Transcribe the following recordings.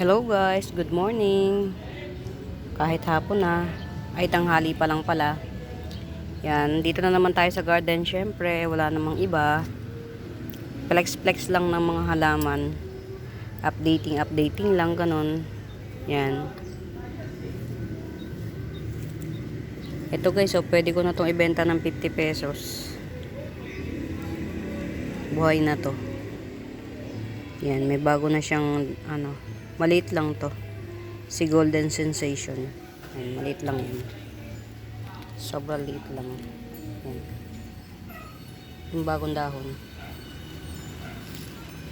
Hello guys, good morning. Kahit hapon na, ay tanghali pa lang pala. Yan, dito na naman tayo sa garden. Syempre, wala namang iba. Flex-flex lang ng mga halaman. Updating, updating lang, ganun. Yan. Ito guys, so pwede ko na itong ibenta ng 50 pesos. Buhay na to. Yan, may bago na siyang, ano, maliit lang to. Si Golden Sensation. Yan, maliit lang yun. Sobrang liit lang. Yan. Yung bagong dahon.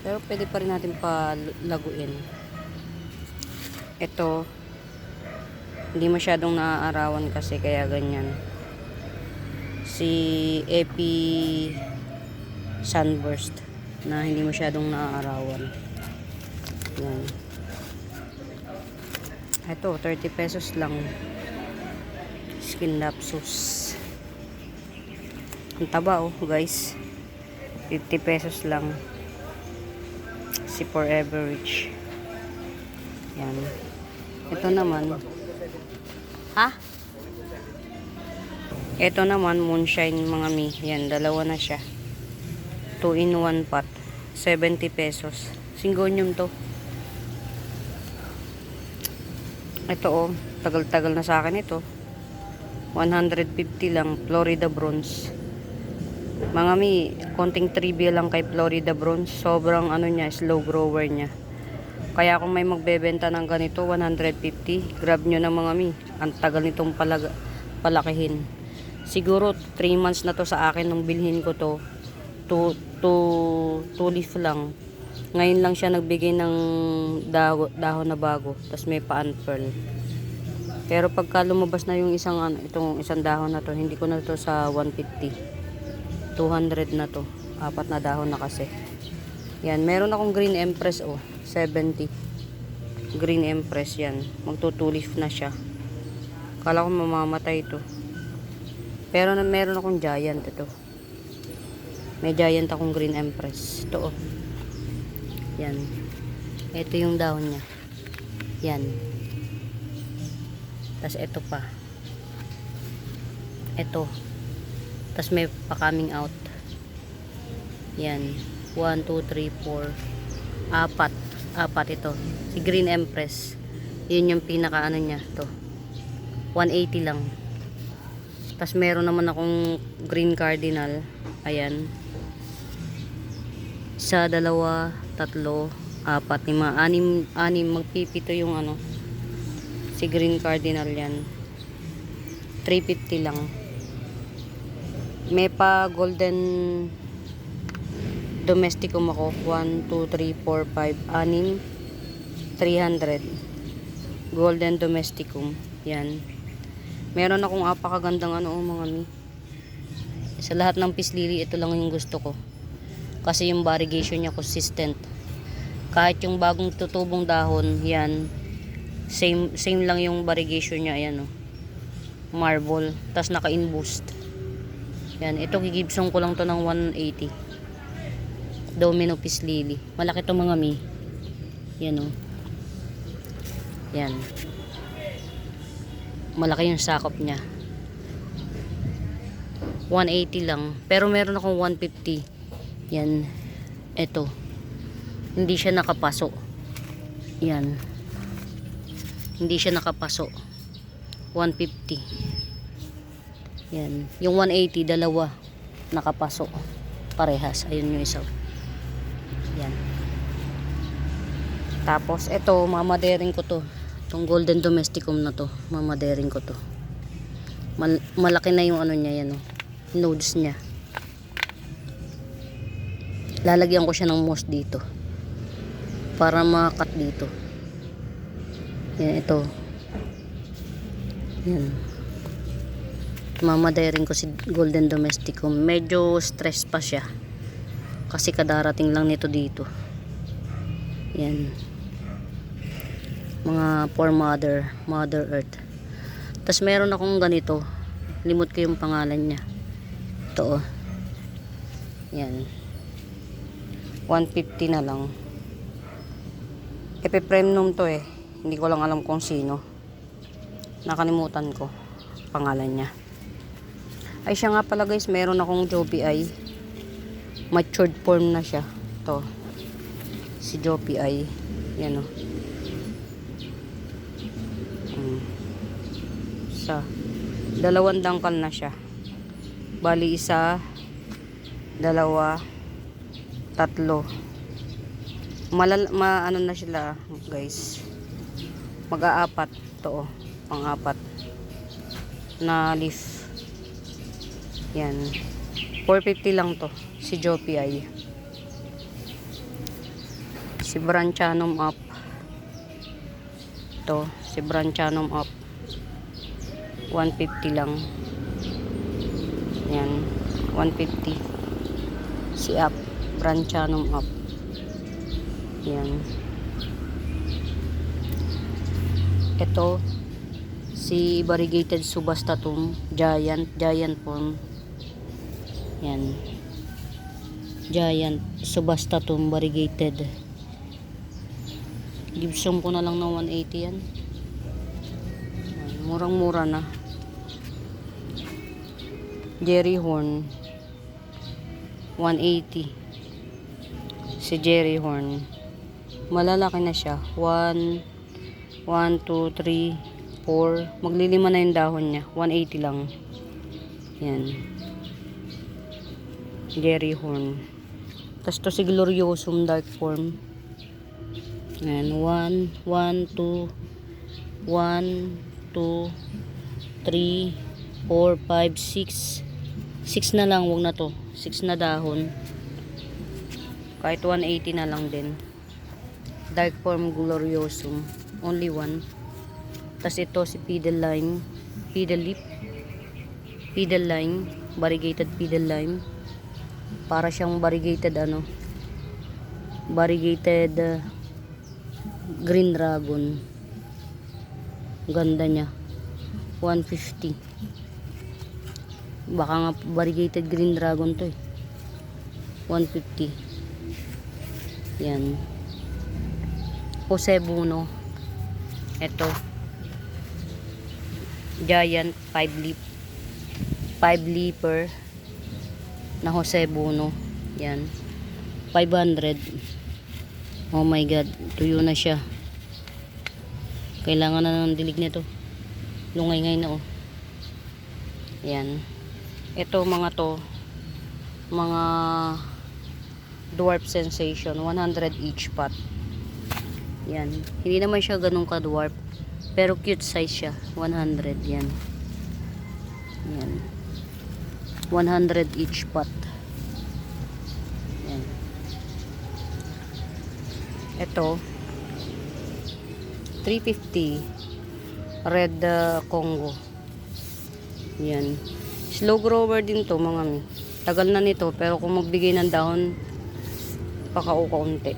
Pero pwede pa rin natin palaguin. Ito, hindi masyadong naaarawan kasi kaya ganyan. Si Epi Sunburst na hindi masyadong naaarawan. Yan. Ito, 30 pesos lang. Skin lapsus. Ang taba oh, guys. 50 pesos lang. Si Forever Rich. Yan. Ito naman. Ha? Ito naman, moonshine mga mi. Yan, dalawa na siya. 2 in 1 pot. 70 pesos. Singonium to. Ito oh, tagal-tagal na sa akin ito. 150 lang, Florida Bronze. Mga mi, konting trivia lang kay Florida Bronze. Sobrang ano niya, slow grower niya. Kaya kung may magbebenta ng ganito, 150, grab nyo na mga mi. Ang tagal nitong palag palakihin. Siguro 3 months na to sa akin nung bilhin ko to. 2 2 2 leaf lang. Ngayon lang siya nagbigay ng daho, dahon na bago. Tapos may pa-unfurl. Pero pagka lumabas na yung isang ano, itong isang dahon na to, hindi ko na to sa 150. 200 na to. Apat na dahon na kasi. Yan, meron akong Green Empress oh, 70. Green Empress yan. Magtutulif na siya. Kala ko mamamatay ito. Pero na meron akong giant ito. May giant akong Green Empress. Ito oh. Yan. Ito yung dahon niya. Yan. Tapos ito pa. Ito. Tapos may pa coming out. Yan. 1, 2, 3, 4. Apat. Apat ito. Si Green Empress. Yun yung pinaka ano niya. Ito. 180 lang. Tapos meron naman akong Green Cardinal. Ayan. Isa, dalawa, tatlo, apat, lima, anim, anim, magpipito yung ano. Si Green Cardinal yan. 350 lang. May pa golden domesticum ako. 1, 2, 3, 4, 5, anim, 300. Golden domesticum. Yan. Meron akong apakagandang ano, oh, mga mi. Sa lahat ng pislili, ito lang yung gusto ko. Kasi yung variegation niya consistent. Kahit yung bagong tutubong dahon, yan. Same, same lang yung variegation niya, ayan oh. Marble. Tapos naka-in-boost. Yan, ito gigibsong ko lang to ng 180. Domino Peace Lily. Malaki to mga mi. Yan oh. Yan. Malaki yung sakop niya. 180 lang. Pero meron akong 150. Yan. Ito. Hindi siya nakapaso. Yan. Hindi siya nakapaso. 150. Yan. Yung 180, dalawa. Nakapaso. Parehas. Ayun yung isa. Yan. Tapos, ito, mamadering ko to. Itong golden domesticum na to. Mamadering ko to. Mal malaki na yung ano niya, yan o. Nodes niya. Lalagyan ko siya ng moss dito. Para makakat dito. Yan, ito. Yan. Mamadaring ko si Golden Domesticum. Medyo stress pa siya. Kasi kadarating lang nito dito. Yan. Mga for mother. Mother Earth. Tapos meron akong ganito. Limot ko yung pangalan niya. Ito oh. Yan. 150 na lang. Epipremnum to eh. Hindi ko lang alam kung sino. Nakalimutan ko pangalan niya. Ay siya nga pala guys, meron akong Joby Eye. Matured form na siya. To. Si Joby Eye. Yan o. Mm. Sa dalawang dangkal na siya. Bali isa, dalawa, tatlo. Malal ma ano na sila, guys. Mag-aapat to, oh. pang-apat na leaf. Yan. 450 lang to. Si Jopi ay. Si Branchanum up. To, si Branchanum up. 150 lang. Yan. 150. Si up. Branchanum up. Yan. Ito, si variegated subastatum, giant, giant form. Yan. Giant subastatum variegated. Gibson ko na lang ng 180 yan. Yan, Murang-mura na. Jerry Horn 180 si Jerry Horn. Malalaki na siya. 1 1, 2, 3 4 maglilima na yung dahon niya. 180 lang. Yan. Jerry Horn. Tapos to si Gloriosum Dark Form. Yan. 1 1, 2 1 2 3 4, 5, 6 6 na lang, wag na to. 6 na dahon kahit 180 na lang din. Dark form gloriosum only one. Tas ito si pedal lime. Pedal lip pedal lime. Variegated pedal lime. Para siyang variegated ano? Variegated uh, green dragon. Ganda niya. 150 baka nga variegated green dragon to eh. 150 yan. Jose Buno. Ito giant 5 leaf 5 leaper na Jose Buno. Yan. 500 oh my god tuyo na siya. Kailangan na ng dilig nito. Lungay ngay na oh. Yan. Ito mga to. Mga dwarf sensation 100 each pot. Yan. Hindi naman siya ganun ka dwarf pero cute size siya. 100 yan. Yan. 100 each pot. Yan. Ito 350 red uh, Congo. Yan. Slow grower din to mga mi. Tagal na nito pero kung magbigay ng dahon pakaukaunti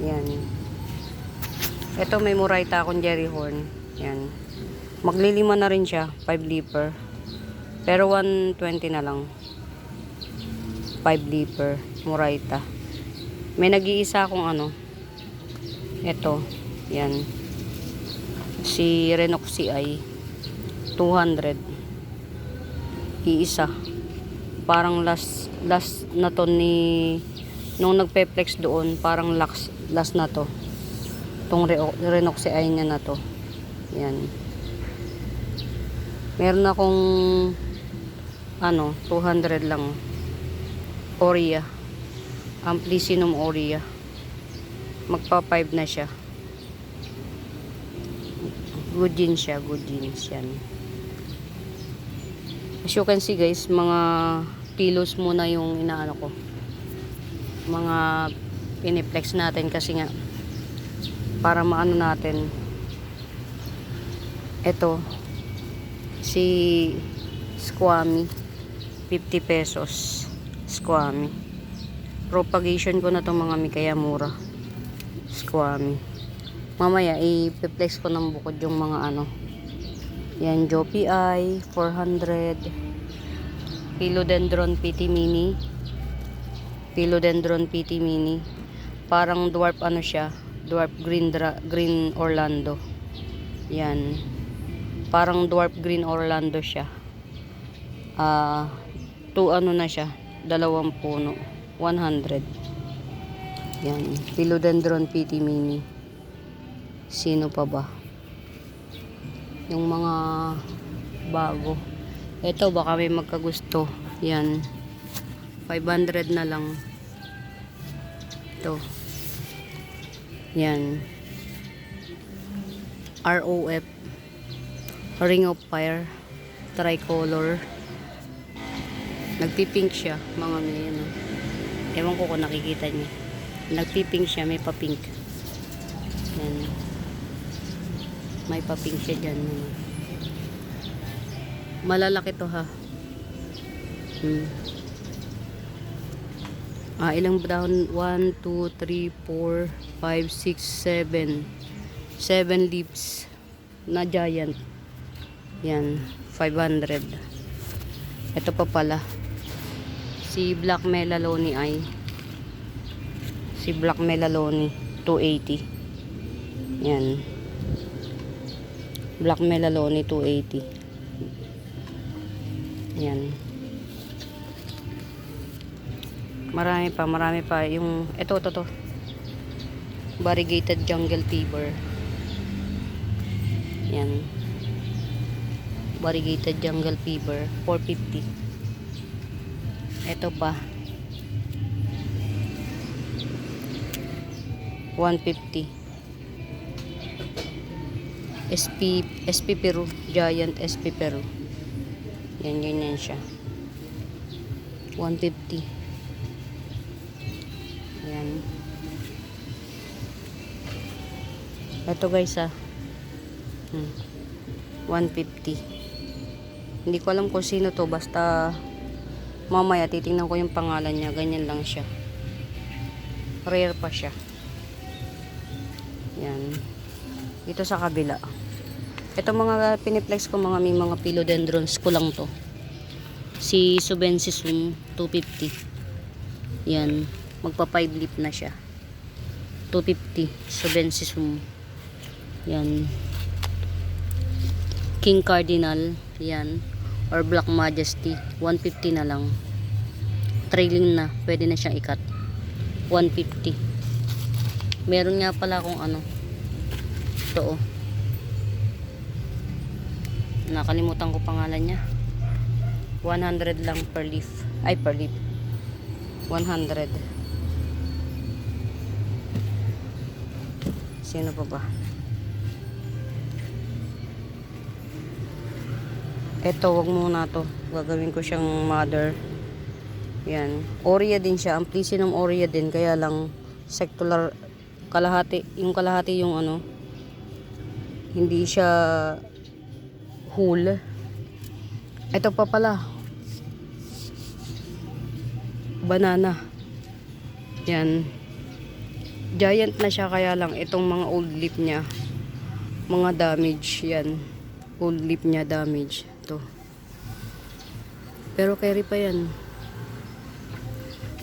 yan. Ito may murayta akong Jerry Horn. Yan. Maglilima na rin siya 5 liter pero 120 na lang. 5 liter murayta may nag-iisa akong ano. Ito yan. Si Renoxy ay 200 iisa. Parang last last na to ni nung nagpe-flex doon parang last, last na to. Tong Renoxy ay niya na to. Yan. Meron akong ano 200 lang. Oria Amplicinum Oria magpa 5 na siya. Good jeans siya good jeans yan as you can see guys mga kilos muna yung inaano ko mga piniplex natin kasi nga para maano natin ito si squammy 50 pesos squammy propagation ko na to mga mi kaya mura squammy mamaya i-flex ko ng bukod yung mga ano. Yan Jopi Eye 400 Philodendron PT Mini Philodendron PT Mini parang dwarf ano siya Dwarf green, dra- green Orlando. Yan. Parang dwarf green Orlando siya. Ah, two ano na siya. Dalawang puno. 100. Yan. Philodendron PT Mini. Sino pa ba? Yung mga bago. Ito baka may magkagusto. Yan. 500 na lang. Ito. Yan. ROF. Ring of Fire. Tricolor. Nagpipink siya. Mga may ano. Ewan ko kung nakikita niyo. Nagpipink siya. May papink. Yan. May papink siya dyan. Malalaki to ha. Hmm. Ah, ilang dahon? 1, 2, 3, 4, 5, 6, 7. 7 leaves na giant. Yan, 500. Ito pa pala. Si Black Melaloni ay si Black Melaloni 280. Yan. Black Melaloni 280. Yan. Marami pa, marami pa. Yung, ito, ito, ito. Variegated Jungle Fever. Yan. Variegated Jungle Fever. 450. Ito pa. 150. SP, SP Peru. Giant SP Peru. Yan, ganyan siya. 150. Ayan. Ito guys ah. Hmm. 150. Hindi ko alam kung sino to. Basta mamaya titingnan ko yung pangalan niya. Ganyan lang siya. Rare pa siya. Yan. Dito sa kabila. Ito mga piniplex ko mga may mga philodendrons ko lang to. Si Subensisum 250. Yan magpa 5 leaf na siya. 250 Subensisum yan. King Cardinal. Yan. Or Black Majesty. 150 na lang. Trailing na. Pwede na siyang ikat. 150 meron nga pala akong ano. Ito oh. Nakalimutan ko pangalan niya. 100 lang per leaf. Ay per leaf. 100 Sino pa ba? Ito, wag muna to. Gagawin ko siyang mother. Yan. Oria din siya. Ang ng Oria din. Kaya lang, secular, kalahati. Yung kalahati yung ano, hindi siya whole. Ito pa pala. Banana. Yan giant na siya kaya lang itong mga old leaf niya mga damage yan. Old leaf niya damage to pero carry pa yan.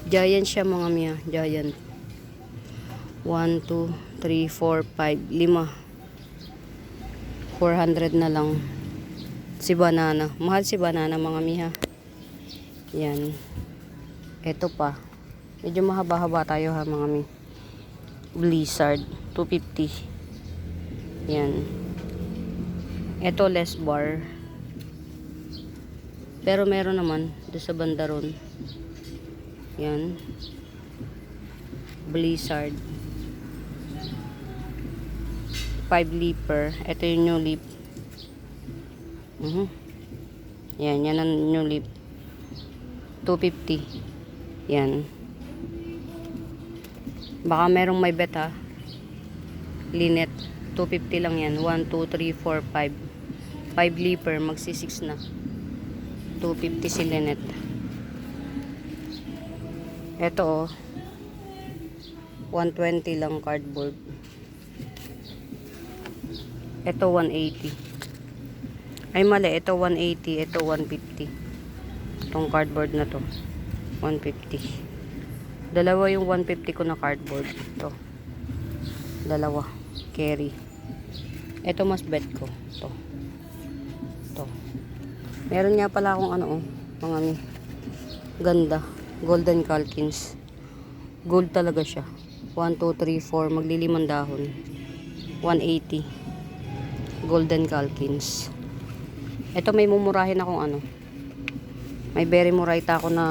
Giant siya mga miya giant. 1, 2, 3, 4, 5, 5 400 na lang. Si banana. Mahal si banana mga miha yan. Eto pa. Medyo mahaba-haba tayo ha mga miha Blizzard 250 yan. Ito less bar. Pero meron naman doon sa banda ron. Yan. Blizzard. 5 leaper. Ito yung new leaf mhm. Yan yan ang new leaf 250 yan Baka merong may bet ha. Linet. 250 lang yan. 1, 2, 3, 4, 5. 5 leaper. Magsi 6 na. 250 si Linet. Ito oh. 120 lang cardboard. Ito 180. Ay mali. Ito 180. Ito 150. Itong cardboard na to. 150. Dalawa yung 150 ko na cardboard. Ito. Dalawa. Carry. Ito mas bet ko. To. To. Meron nga pala akong ano oh. Mga mi. Ganda. Golden Calkins. Gold talaga siya. 1, 2, 3, 4. Maglilimang dahon. 180. Golden Calkins. Ito may mumurahin akong ano. May berry muraita ako na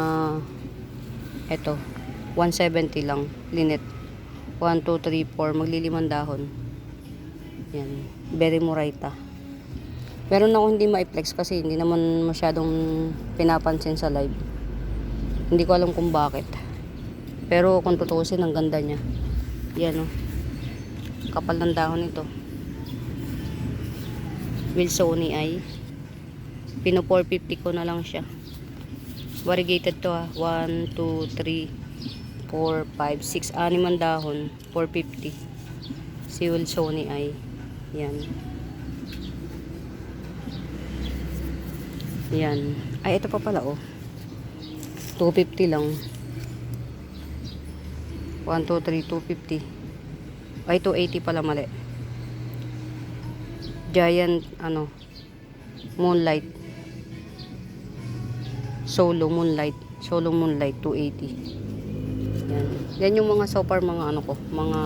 ito. 170 lang. Linet. 1, 2, 3, 4. Maglilimang dahon. Yan. Berry muraita. Meron ako hindi ma-flex kasi hindi naman masyadong pinapansin sa live. Hindi ko alam kung bakit. Pero kung tutuusin, ang ganda niya. Yan o. Kapal ng dahon ito. Wilsoni ay. Pino 450 ko na lang siya. Variegated to ha. 1, 2, 3, 4, 5, 6. Anim ang dahon. 450. Si Wilsoni ay. Yan. Yan. Ay, ito pa pala oh. 250 lang. 1, 2, 3, 250. Ay, 280 pala mali. Giant, ano, Moonlight. Solo Moonlight. Solo Moonlight, 280. Yan. Yan yung mga so far mga ano ko, mga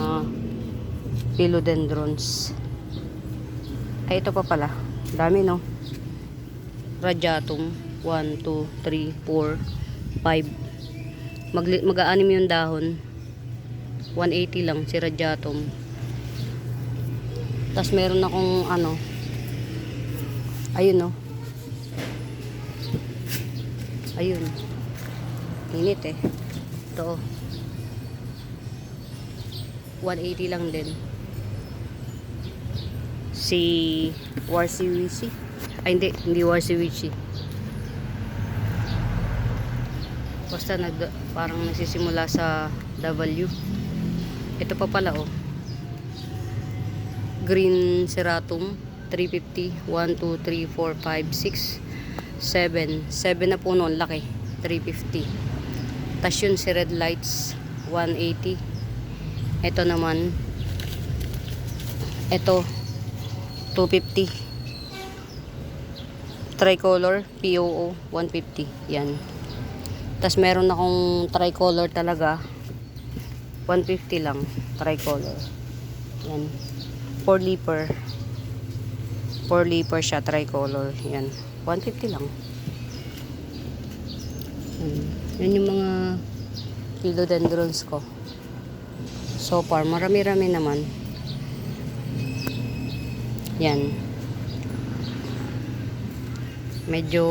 philodendrons. Ay, ito pa pala. Dami, no? Radiatum. 1, 2, 3, 4, 5. Mag mag-aanim yung dahon. 180 lang si Radiatum. Tapos meron akong ano. Ayun no. Ayun. Init eh. Ito. oh. 180 lang din. Si Warsiwishi. Ay hindi, hindi Warsiwishi. Basta nag, parang nagsisimula sa W. Ito pa pala oh. Green Ceratum 350 1 2 3 4 5 6 7 7 na puno ang laki 350 tas yun si Red Lights 180 ito naman. Ito. 250 tricolor POO 150 yan. Tas meron akong tricolor talaga. 150 lang tricolor. Yan. 4 leaper 4 leaper siya tricolor. Yan. 150 lang. Yan, yan yung mga philodendrons ko so far. Marami rami naman. Yan. Medyo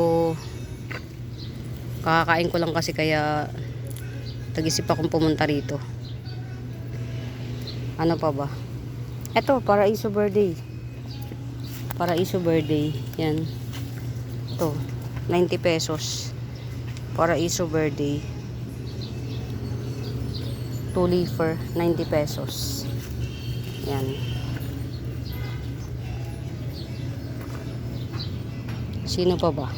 kakakain ko lang kasi kaya tag-isip akong pumunta rito. Ano pa ba? Eto paraiso birthday. Paraiso birthday. Yan. To 90 pesos. Paraiso birthday 2 leafer 90 pesos. Yan. Sino pa ba?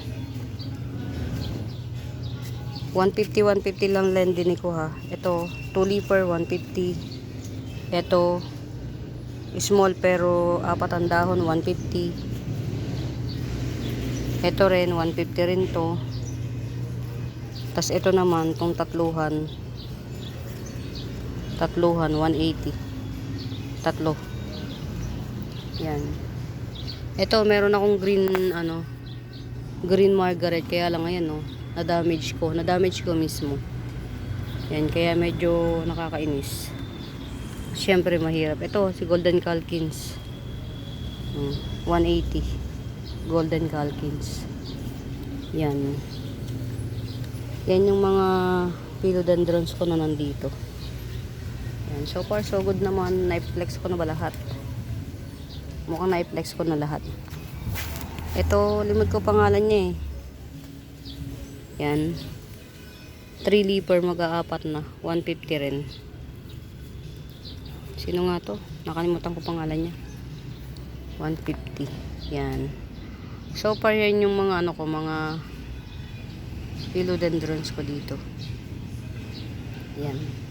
150 150 lang lendin ko ha. Ito 2 leafer 150 ito small pero apat dahon 150 ito rin 150 rin to. Tas ito naman tong tatluhan tatluhan 180 tatlo. Yan. Ito meron akong green ano green margaret. Kaya lang ayan no na damage ko. Na damage ko mismo. Yan kaya medyo nakakainis. Syempre mahirap. Ito si golden calkins. Hmm, 180 golden calkins. Yan. Yan yung mga philodendrons ko na nandito yan so far so good naman. Na-flex ko na ba lahat? Mukhang na-flex ko na lahat. Ito limod ko pangalan niya eh. Yan. 3 leaper mag-aapat na. 150 rin. Sino nga to? Nakalimutan ko pangalan niya. 150 yan. So far yan yung mga ano ko mga philodendrons ko dito. Yan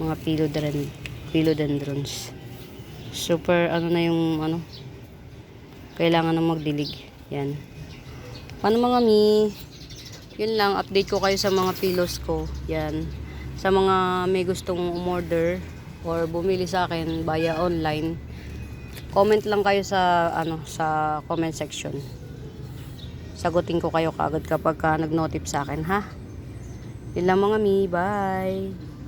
mga philodendron, philodendrons. Super ano na yung ano kailangan na magdilig. Yan. Paano mga mi? Yun lang, update ko kayo sa mga pilos ko. Yan. Sa mga may gustong umorder or bumili sa akin via online, comment lang kayo sa ano sa comment section. Sagutin ko kayo kaagad kapag ka nag-notif sa akin, ha? Yun lang mga mi. Bye!